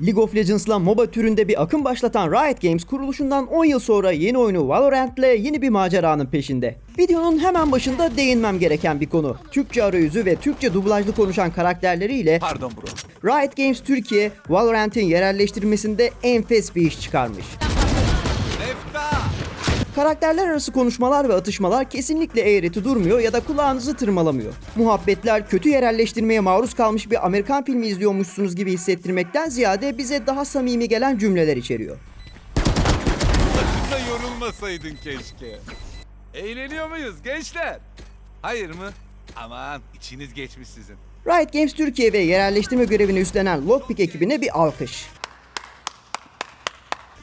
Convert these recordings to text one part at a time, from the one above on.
League of Legends'la MOBA türünde bir akım başlatan Riot Games kuruluşundan 10 yıl sonra yeni oyunu Valorant'le yeni bir maceranın peşinde. Videonun hemen başında değinmem gereken bir konu. Türkçe arayüzü ve Türkçe dublajlı konuşan karakterleriyle Pardon bro. Riot Games Türkiye, Valorant'in yerelleştirilmesinde enfes bir iş çıkarmış. Karakterler arası konuşmalar ve atışmalar kesinlikle eğreti durmuyor ya da kulağınızı tırmalamıyor. Muhabbetler kötü yerelleştirmeye maruz kalmış bir Amerikan filmi izliyormuşsunuz gibi hissettirmekten ziyade bize daha samimi gelen cümleler içeriyor. Sakın da yorulmasaydın keşke. Eğleniyor muyuz gençler? Hayır mı? Aman içiniz geçmiş sizin. Riot Games Türkiye ve yerelleştirme görevini üstlenen Lockpick ekibine bir alkış.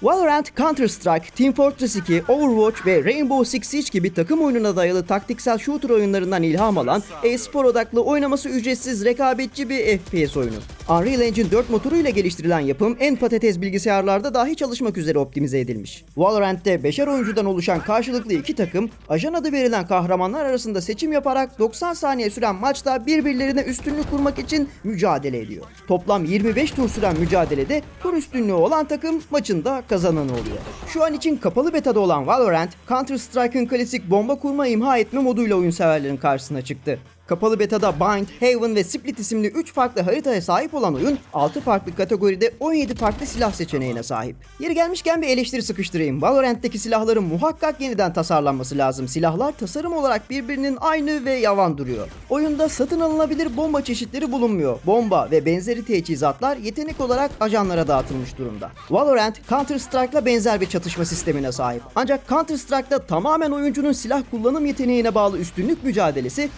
Valorant, Counter-Strike, Team Fortress 2, Overwatch ve Rainbow Six Siege gibi takım oyununa dayalı taktiksel shooter oyunlarından ilham alan, e-spor odaklı oynaması ücretsiz rekabetçi bir FPS oyunu. Unreal Engine 4 motoruyla geliştirilen yapım en patates bilgisayarlarda dahi çalışmak üzere optimize edilmiş. Valorant'te beşer oyuncudan oluşan karşılıklı iki takım, ajan adı verilen kahramanlar arasında seçim yaparak 90 saniye süren maçta birbirlerine üstünlük kurmak için mücadele ediyor. Toplam 25 tur süren mücadelede tur üstünlüğü olan takım maçında kazananı oluyor. Şu an için kapalı betada olan Valorant, Counter-Strike'ın klasik bomba kurma imha etme moduyla oyun severlerin karşısına çıktı. Kapalı betada Bind, Haven ve Split isimli 3 farklı haritaya sahip olan oyun 6 farklı kategoride 17 farklı silah seçeneğine sahip. Yeri gelmişken bir eleştiri sıkıştırayım. Valorant'teki silahların muhakkak yeniden tasarlanması lazım. Silahlar tasarım olarak birbirinin aynı ve yavan duruyor. Oyunda satın alınabilir bomba çeşitleri bulunmuyor. Bomba ve benzeri teçhizatlar yetenek olarak ajanlara dağıtılmış durumda. Valorant, Counter-Strike'la benzer bir çatışma sistemine sahip. Ancak Counter-Strike'da tamamen oyuncunun silah kullanım yeteneğine bağlı üstünlük mücadelesi,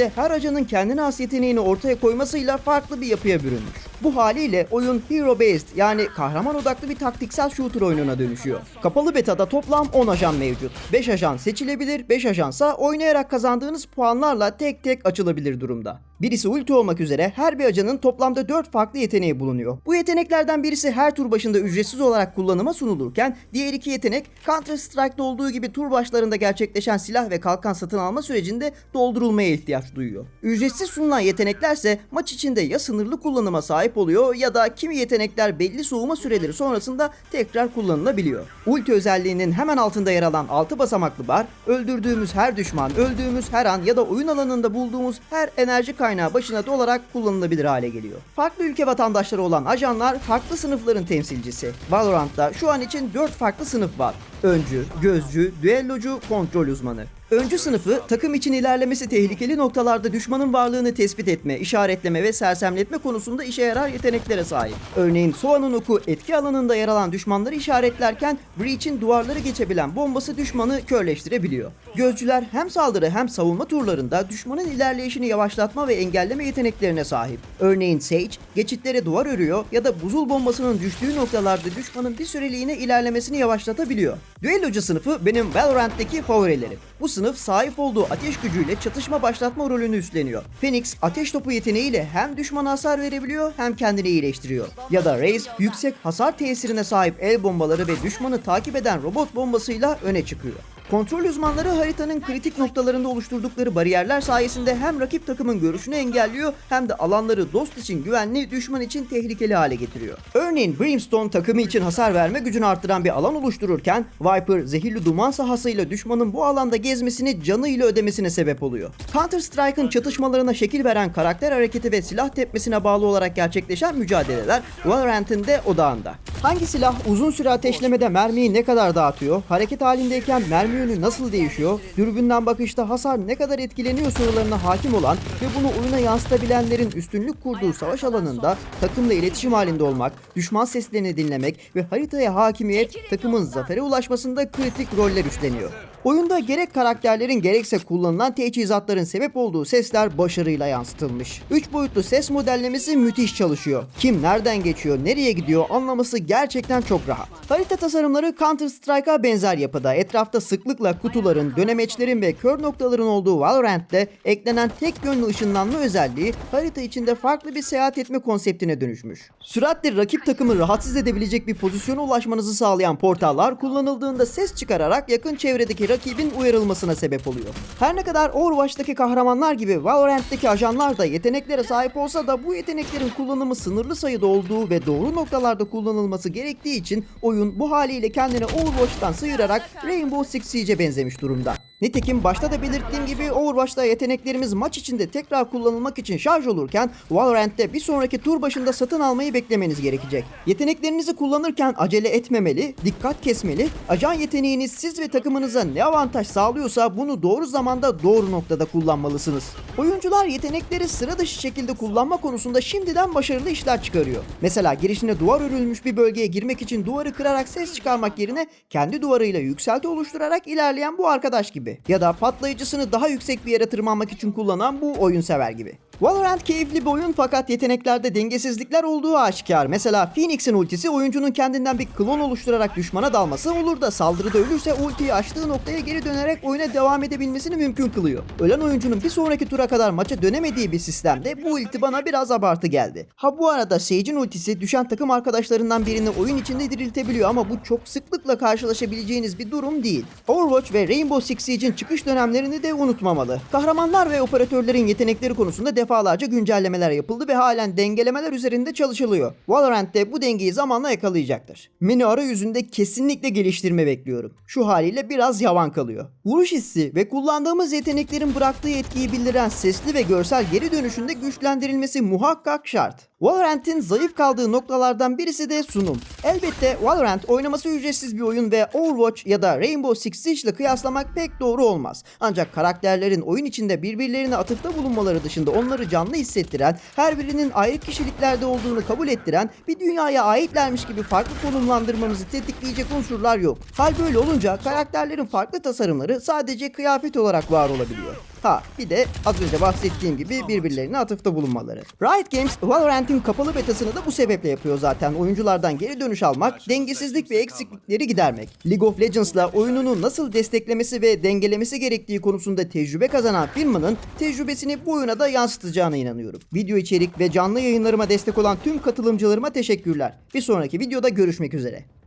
Valorant'te her ajanın kendine has yeteneğini ortaya koymasıyla farklı bir yapıya bürünmüş. Bu haliyle oyun hero based yani kahraman odaklı bir taktiksel shooter oyununa dönüşüyor. Kapalı betada toplam 10 ajan mevcut. 5 ajan seçilebilir, 5 ajansa oynayarak kazandığınız puanlarla tek tek açılabilir durumda. Birisi ulti olmak üzere her bir ajanın toplamda 4 farklı yeteneği bulunuyor. Bu yeteneklerden birisi her tur başında ücretsiz olarak kullanıma sunulurken diğer iki yetenek Counter Strike'da olduğu gibi tur başlarında gerçekleşen silah ve kalkan satın alma sürecinde doldurulmaya ihtiyaç duyuyor. Ücretsiz sunulan yeteneklerse maç içinde ya sınırlı kullanıma sahip oluyor ya da kimi yetenekler belli soğuma süreleri sonrasında tekrar kullanılabiliyor. Ulti özelliğinin hemen altında yer alan 6 basamaklı bar, öldürdüğümüz her düşman, öldüğümüz her an ya da oyun alanında bulduğumuz her enerji kaynağı başına dolarak kullanılabilir hale geliyor. Farklı ülke vatandaşları olan ajanlar farklı sınıfların temsilcisi. Valorant'ta şu an için 4 farklı sınıf var. Öncü, gözcü, düellocu, kontrol uzmanı. Öncü sınıfı takım için ilerlemesi tehlikeli noktalarda düşmanın varlığını tespit etme, işaretleme ve sersemletme konusunda işe yarar yeteneklere sahip. Örneğin Sova'nın oku etki alanında yer alan düşmanları işaretlerken Breach'in duvarları geçebilen bombası düşmanı körleştirebiliyor. Gözcüler hem saldırı hem savunma turlarında düşmanın ilerleyişini yavaşlatma ve engelleme yeteneklerine sahip. Örneğin Sage geçitlere duvar örüyor ya da buzul bombasının düştüğü noktalarda düşmanın bir süreliğine ilerlemesini yavaşlatabiliyor. Düellocu sınıfı benim Valorant'taki favorilerim. Bu sınıf sahip olduğu ateş gücüyle çatışma başlatma rolünü üstleniyor. Phoenix ateş topu yeteneğiyle hem düşmana hasar verebiliyor hem kendini iyileştiriyor. Ya da Raze yüksek hasar tesirine sahip el bombaları ve düşmanı takip eden robot bombasıyla öne çıkıyor. Kontrol uzmanları haritanın kritik noktalarında oluşturdukları bariyerler sayesinde hem rakip takımın görüşünü engelliyor hem de alanları dost için güvenli, düşman için tehlikeli hale getiriyor. Örneğin Brimstone takımı için hasar verme gücünü arttıran bir alan oluştururken Viper zehirli duman sahasıyla düşmanın bu alanda gezmesini canıyla ödemesine sebep oluyor. Counter-Strike'ın çatışmalarına şekil veren karakter hareketi ve silah tepmesine bağlı olarak gerçekleşen mücadeleler Valorant'ın de odağında. Hangi silah uzun süre ateşlemede mermiyi ne kadar dağıtıyor, hareket halindeyken mermi yönü nasıl değişiyor, dürbünden bakışta hasar ne kadar etkileniyor sorularına hakim olan ve bunu oyuna yansıtabilenlerin üstünlük kurduğu savaş alanında takımla iletişim halinde olmak, düşman seslerini dinlemek ve haritaya hakimiyet takımın zafere ulaşmasında kritik roller üstleniyor. Oyunda gerek karakterlerin gerekse kullanılan teçhizatların sebep olduğu sesler başarıyla yansıtılmış. 3 boyutlu ses modellemesi müthiş çalışıyor. Kim nereden geçiyor, nereye gidiyor anlaması gerçekten çok rahat. Harita tasarımları Counter Strike'a benzer yapıda. Etrafta sıklıkla kutuların, dönemeçlerin ve kör noktaların olduğu Valorant'te eklenen tek yönlü ışınlanma özelliği harita içinde farklı bir seyahat etme konseptine dönüşmüş. Süratle rakip takımı rahatsız edebilecek bir pozisyona ulaşmanızı sağlayan portallar kullanıldığında ses çıkararak yakın çevredeki rakibin uyarılmasına sebep oluyor. Her ne kadar Overwatch'taki kahramanlar gibi Valorant'taki ajanlar da yeteneklere sahip olsa da bu yeteneklerin kullanımı sınırlı sayıda olduğu ve doğru noktalarda kullanılması gerektiği için oyun bu haliyle kendini Overwatch'tan sıyırarak Rainbow Six Siege'e benzemiş durumda. Nitekim başta da belirttiğim gibi Overwatch'ta yeteneklerimiz maç içinde tekrar kullanılmak için şarj olurken Valorant'te bir sonraki tur başında satın almayı beklemeniz gerekecek. Yeteneklerinizi kullanırken acele etmemeli, dikkat kesmeli, ajan yeteneğiniz siz ve takımınıza ne avantaj sağlıyorsa bunu doğru zamanda doğru noktada kullanmalısınız. Oyuncular yetenekleri sıra dışı şekilde kullanma konusunda şimdiden başarılı işler çıkarıyor. Mesela girişine duvar örülmüş bir bölgeye girmek için duvarı kırarak ses çıkarmak yerine kendi duvarıyla yükselti oluşturarak ilerleyen bu arkadaş gibi. Ya da patlayıcısını daha yüksek bir yere tırmanmak için kullanan bu oyun sever gibi. Valorant keyifli bir oyun fakat yeteneklerde dengesizlikler olduğu aşikar. Mesela Phoenix'in ultisi oyuncunun kendinden bir klon oluşturarak düşmana dalması olur da saldırıda ölürse ultiyi açtığı noktaya geri dönerek oyuna devam edebilmesini mümkün kılıyor. Ölen oyuncunun bir sonraki tura kadar maça dönemediği bir sistemde bu ulti bana biraz abartı geldi. Ha bu arada Sage'in ultisi düşen takım arkadaşlarından birini oyun içinde diriltebiliyor ama bu çok sıklıkla karşılaşabileceğiniz bir durum değil. Overwatch ve Rainbow Six Siege'in çıkış dönemlerini de unutmamalı. Kahramanlar ve operatörlerin yetenekleri konusunda defalarca güncellemeler yapıldı ve halen dengelemeler üzerinde çalışılıyor. Valorant'te bu dengeyi zamanla yakalayacaktır. Menü arayüzünde kesinlikle geliştirme bekliyorum. Şu haliyle biraz yavan kalıyor. Vuruş hissi ve kullandığımız yeteneklerin bıraktığı etkiyi bildiren sesli ve görsel geri dönüşünde güçlendirilmesi muhakkak şart. Valorant'in zayıf kaldığı noktalardan birisi de sunum. Elbette Valorant oynaması ücretsiz bir oyun ve Overwatch ya da Rainbow Six Siege ile kıyaslamak pek doğru olmaz. Ancak karakterlerin oyun içinde birbirlerine atıfta bulunmaları dışında onları canlı hissettiren, her birinin ayrı kişiliklerde olduğunu kabul ettiren, bir dünyaya aitlermiş gibi farklı konumlandırmamızı tetikleyecek unsurlar yok. Hal böyle olunca karakterlerin farklı tasarımları sadece kıyafet olarak var olabiliyor. Ha bir de az önce bahsettiğim gibi birbirlerine atıfta bulunmaları. Riot Games Valorant'in kapalı betasını da bu sebeple yapıyor zaten. Oyunculardan geri dönüş almak, dengesizlik ve eksiklikleri gidermek. League of Legends'la oyununu nasıl desteklemesi ve dengelemesi gerektiği konusunda tecrübe kazanan firmanın tecrübesini bu oyuna da yansıtacağına inanıyorum. Video içerik ve canlı yayınlarıma destek olan tüm katılımcılarıma teşekkürler. Bir sonraki videoda görüşmek üzere.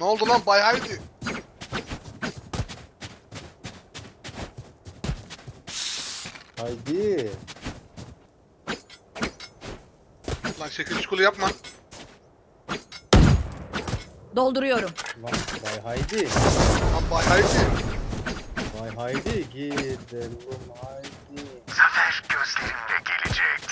Ne oldu lan Bay Haydi? Haydi. Lan şekil çukulu yapma. Dolduruyorum. Lan Bay Haydi. Lan Bay Haydi. Bay Haydi gidelim haydi. Zafer gözlerimle gelecek.